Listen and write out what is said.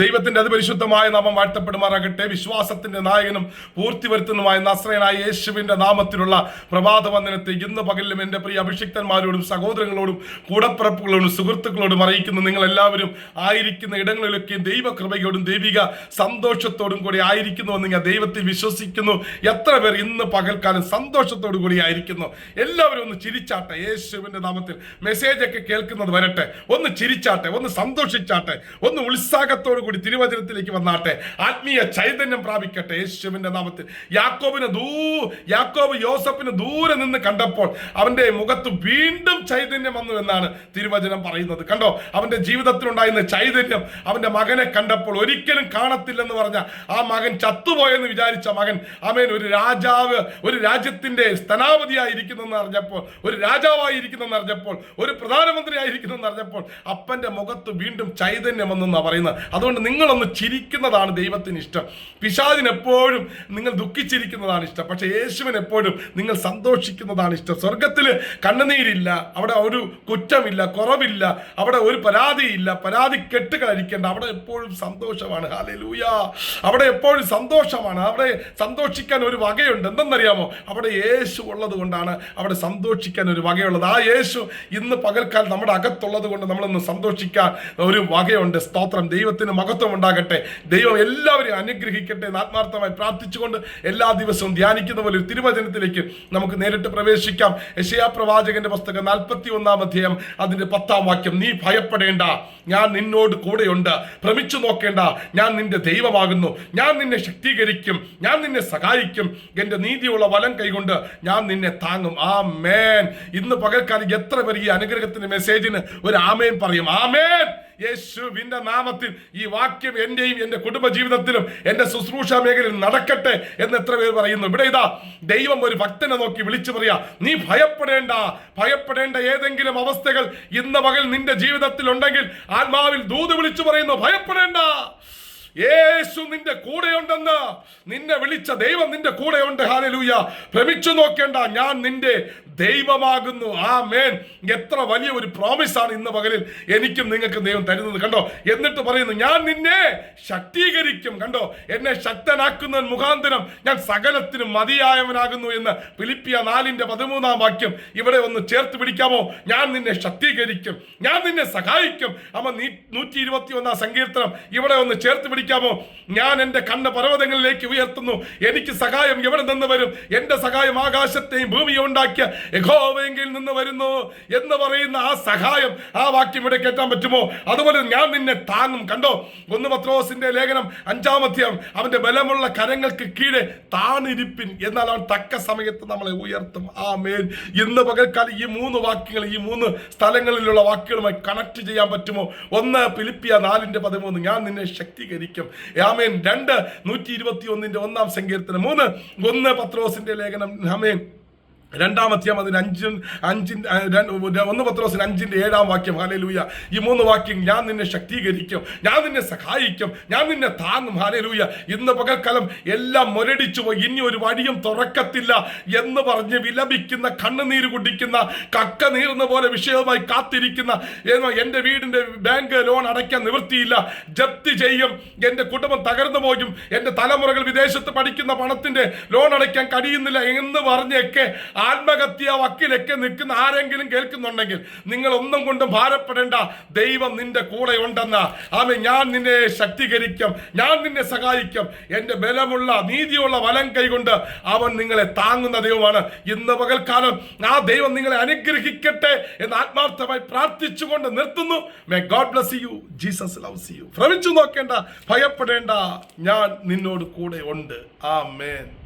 ദൈവത്തിന്റെ അതിപരിശുദ്ധമായ നാമം വാഴ്ത്തപ്പെടുമാറാകട്ടെ. വിശ്വാസത്തിന്റെ നായകനും പൂർത്തി വരുത്തുന്നതുമായ നസ്രയനായ യേശുവിന്റെ നാമത്തിലുള്ള പ്രഭാത വന്ദനത്തെ ഇന്ന് പകലിലും എന്റെ പ്രിയ അഭിഷിക്തന്മാരോടും സഹോദരങ്ങളോടും കൂടപ്പിറപ്പുകളോടും സുഹൃത്തുക്കളോടും അറിയിക്കുന്ന നിങ്ങൾ എല്ലാവരും ആയിരിക്കുന്ന ഇടങ്ങളിലൊക്കെയും ദൈവകൃപയോടും ദൈവിക സന്തോഷത്തോടും കൂടി ആയിരിക്കുന്നു എന്ന് ഞാൻ ദൈവത്തിൽ വിശ്വസിക്കുന്നു. എത്ര പേർ ഇന്ന് പകൽക്കാലം സന്തോഷത്തോടു കൂടി ആയിരിക്കുന്നു. എല്ലാവരും ഒന്ന് ചിരിച്ചാട്ടെ. യേശുവിന്റെ നാമത്തിൽ മെസ്സേജ് ഒക്കെ കേൾക്കുന്നത് വരട്ടെ. ഒന്ന് ചിരിച്ചാട്ടെ. ഒന്ന് സന്തോഷിച്ചാട്ടെ. ഒന്ന് ഉത്സാഹത്തോടു കൂടി തിരുവചനത്തിലേക്ക് വന്നാട്ടെ. ആത്മീയ ചൈതന്യം പ്രാപിക്കട്ടെ യേശുവിന്റെ നാമത്തിൽ. യാക്കോബിന് ദൂ യാക്കോബ് യോസഫിന് ദൂരെ നിന്ന് കണ്ടപ്പോൾ അവന്റെ മുഖത്ത് വീണ്ടും ചൈതന്യം വന്നു എന്നാണ് തിരുവചനം പറയുന്നത്. കണ്ടോ? അവന്റെ ജീവിതത്തിലുണ്ടായിരുന്ന ചൈതന്യം അവന്റെ മകനെ കണ്ടപ്പോൾ ഒരിക്കലും കാണത്തില്ലെന്ന് പറഞ്ഞ ആ മകൻ ചത്തുപോയെന്ന് വിചാരിച്ച മകൻ അവൻ ഒരു രാജാവ് ഒരു രാജ്യത്തിന്റെ സ്ഥാനാപതിയായിരിക്കുന്നെന്ന് അറിഞ്ഞപ്പോൾ ഒരു രാജാവായിരിക്കുന്നെന്ന് അറിഞ്ഞപ്പോൾ ഒരു പ്രധാനമന്ത്രി ആയിരിക്കുന്നെന്ന് അറിഞ്ഞപ്പോൾ അപ്പന്റെ മുഖത്ത് വീണ്ടും ചൈതന്യം വന്നെന്നാണ് പറയുന്നത്. അതുകൊണ്ട് നിങ്ങളൊന്ന് ചിരിക്കുന്നതാണ് ദൈവത്തിന് ഇഷ്ടം. പിശാദിന് എപ്പോഴും നിങ്ങൾ ദുഃഖിച്ചിരിക്കുന്നതാണ് ഇഷ്ടം. പക്ഷേ യേശുവിന് എപ്പോഴും നിങ്ങൾ സന്തോഷിക്കുന്നതാണ് ഇഷ്ടം. സ്വർഗത്തിൽ കണ്ണുനീരില്ല അവിടെ ഒരു കുറ്റമില്ല കുറവില്ല അവിടെ ഒരു പരാതിയില്ല. പരാതി കെട്ടുകളരിക്കേണ്ട അവിടെ എപ്പോഴും സന്തോഷമാണ്. ഹാലൂയ അവിടെ എപ്പോഴും സന്തോഷമാണ്. അവിടെ സന്തോഷിക്കാൻ ഒരു വകയുണ്ട്. എന്തെന്നറിയാമോ? അവിടെ യേശു ഉള്ളത് കൊണ്ടാണ് അവിടെ സന്തോഷിക്കാൻ ഒരു വകയുള്ളത്. ആ യേശു ഇന്ന് പകൽക്കാലം നമ്മുടെ അകത്തുള്ളത് കൊണ്ട് നമ്മളൊന്ന് സന്തോഷിക്കാൻ ഒരു വകയുണ്ട്. സ്തോത്രം. ദൈവത്തിന് മഹത്വം ഉണ്ടാകട്ടെ. ദൈവം എല്ലാവരെയും അനുഗ്രഹിക്കട്ടെ എന്ന് ആത്മാർത്ഥമായി പ്രാർത്ഥിച്ചുകൊണ്ട് എല്ലാ ദിവസവും ധ്യാനിക്കുന്ന പോലെ ഒരു തിരുവചനത്തിലേക്ക് നമുക്ക് നേരിട്ട് പ്രവേശിക്കാം. യശയാ പ്രവാചകന്റെ പുസ്തകം നാൽപ്പത്തി ഒന്നാം അധ്യായം അതിന്റെ പത്താം വാക്യം. നീ ഭയപ്പെടേണ്ട. ഞാൻ നിന്നോട് കൂടെയുണ്ട്. ഭ്രമിച്ചു നോക്കേണ്ട. ഞാൻ നിന്റെ ദൈവമാകുന്നു. ഞാൻ നിന്നെ ശക്തീകരിക്കും. ഞാൻ നിന്നെ സഹായിക്കും. എന്റെ നീതിയുള്ള വലം കൈകൊണ്ട് ഞാൻ നിന്നെ താങ്ങും. ആ മേൻ ഇന്ന് പകൽക്കാലം എത്ര പേർ ഈ അനുഗ്രഹത്തിന്റെ മെസ്സേജിന് ഒരു ആമേൻ പറയും. ആമേൻ. യേശുവിന്റെ നാമത്തിൽ ഈ വാക്യം എന്റെയും എന്റെ കുടുംബ ജീവിതത്തിലും എന്റെ ശുശ്രൂഷ മേഖലയിൽ നടക്കട്ടെ എന്ന് എത്ര പേർ പറയുന്നു. ഇവിടെ ഇതാ ദൈവം ഒരു ഭക്തനെ നോക്കി വിളിച്ചു പറയാ നീ ഭയപ്പെടേണ്ട ഭയപ്പെടേണ്ട ഏതെങ്കിലും അവസ്ഥകൾ ഇന്ന് പകൽ നിന്റെ ജീവിതത്തിൽ ഉണ്ടെങ്കിൽ ആത്മാവിൽ ദൂത് വിളിച്ചു പറയുന്നു ഭയപ്പെടേണ്ട. യേശു നിന്റെ കൂടെയുണ്ടെന്ന് നിന്നെ വിളിച്ച ദൈവം നിന്റെ കൂടെയുണ്ട്. ഹാലലൂയ ഭ്രമിച്ചു നോക്കേണ്ട ഞാൻ നിന്റെ ദൈവമാകുന്നു. ആ മേൻ എത്ര വലിയ ഒരു പ്രോമിസാണ് ഇന്ന് പകലിൽ എനിക്കും നിങ്ങൾക്ക് ദൈവം തരുന്നത്. കണ്ടോ? എന്നിട്ട് പറയുന്നു ഞാൻ നിന്നെ ശക്തീകരിക്കും. കണ്ടോ? എന്നെ ശക്തനാക്കുന്ന മുഖാന്തരം ഞാൻ സകലത്തിനും മതിയായവനാകുന്നു എന്ന് ഫിലിപ്പിയ നാലിന്റെ പതിമൂന്നാം വാക്യം ഇവിടെ ഒന്ന് ചേർത്ത് പിടിക്കാമോ? ഞാൻ നിന്നെ ശക്തീകരിക്കും. ഞാൻ നിന്നെ സഹായിക്കും. അമ്മ നീ നൂറ്റി ഇരുപത്തി ഒന്നാം സങ്കീർത്തനം ഇവിടെ ഒന്ന് ചേർത്ത് പിടിക്കാമോ ഞാൻ എന്റെ കണ്ണ് പർവതങ്ങളിലേക്ക് ഉയർത്തുന്നു. എനിക്ക് സഹായം എവിടെ നിന്ന് വരും? എന്റെ സഹായം ആകാശത്തെയും ഭൂമിയും ഉണ്ടാക്കിയ യഹോവയെങ്കിൽ നിന്ന് വരുന്നു എന്ന് പറയുന്ന ആ സഹായം ആ വാക്യം ഇവിടെ കേട്ടാൻ പറ്റുമോ? അതുപോലെ ഞാൻ നിന്നെ താങ്ങും. കണ്ടോ? ഒന്ന് പത്രോസിന്റെ ലേഖനം അഞ്ചാമധ്യം അവന്റെ ബലമുള്ള കരങ്ങൾക്ക് കീഴെ താണിരിപ്പിൻ. എന്നാൽ അവൻ തക്ക സമയത്ത് നമ്മളെ ഉയർത്തും. ആ മേൻ ഇന്ന് പകൽക്കാലം ഈ മൂന്ന് വാക്യങ്ങൾ ഈ മൂന്ന് സ്ഥലങ്ങളിലുള്ള വാക്കുകളുമായി കണക്ട് ചെയ്യാൻ പറ്റുമോ? ഒന്ന് പിലിപ്പിയ നാലിന്റെ പതിമൂന്ന്. ഞാൻ നിന്നെ ശക്തീകരിക്കും. ആമേൻ. രണ്ട് നൂറ്റി ഇരുപത്തി ഒന്നിന്റെ ഒന്നാം സങ്കീർത്തനം. മൂന്ന് ഒന്ന് പത്രോസിന്റെ ലേഖനം. ആമേൻ. രണ്ടാമത്തെയും അതിന് അഞ്ചും അഞ്ചിന്റെ ഒന്ന് പത്രോസിന് അഞ്ചിന്റെ ഏഴാം വാക്യം. ഹാലലൂയ ഈ മൂന്ന് വാക്യം ഞാൻ നിന്നെ ശക്തീകരിക്കും ഞാൻ നിന്നെ സഹായിക്കും ഞാൻ നിന്നെ താങ്ങും. ഹാലലൂയ ഇന്ന് പകൽക്കാലം എല്ലാം മുരടിച്ചു പോയി. ഇനി ഒരു വഴിയും തുറക്കത്തില്ല എന്ന് പറഞ്ഞ് വിലപിക്കുന്ന കണ്ണുനീര് കുടിക്കുന്ന കക്ക നീറുന്ന പോലെ വിഷയവുമായി കാത്തിരിക്കുന്ന എന്റെ വീടിന്റെ ബാങ്ക് ലോൺ അടയ്ക്കാൻ നിവൃത്തിയില്ല. ജപ്തി ചെയ്യും. എന്റെ കുടുംബം തകർന്നു പോകും എന്റെ തലമുറകൾ വിദേശത്ത് പഠിക്കുന്ന പണത്തിന്റെ ലോൺ അടയ്ക്കാൻ കഴിയുന്നില്ല എന്ന് പറഞ്ഞൊക്കെ ആത്മഹത്യ വക്കിലൊക്കെ നിൽക്കുന്ന ആരെങ്കിലും കേൾക്കുന്നുണ്ടെങ്കിൽ നിങ്ങൾ ഒന്നും കൊണ്ടും ഭാരപ്പെടേണ്ട. ദൈവം നിന്റെ കൂടെ ഉണ്ടെന്ന ആമേ ഞാൻ നിന്നെ ശക്തീകരിക്കും. ഞാൻ നിന്നെ സഹായിക്കും. എന്റെ ബലമുള്ള നീതിയുള്ള വലം കൈകൊണ്ട് അവൻ നിങ്ങളെ താങ്ങുന്ന ദൈവമാണ്. ഇന്ന് പകൽക്കാലം ആ ദൈവം നിങ്ങളെ അനുഗ്രഹിക്കട്ടെ എന്ന് ആത്മാർത്ഥമായി പ്രാർത്ഥിച്ചുകൊണ്ട് നിർത്തുന്നു. May God bless you Jesus loves you ഭ്രമിച്ചു നോക്കേണ്ട ഭയപ്പെടേണ്ട. ഞാൻ നിന്നോട് കൂടെ ഉണ്ട് ആ മേൻ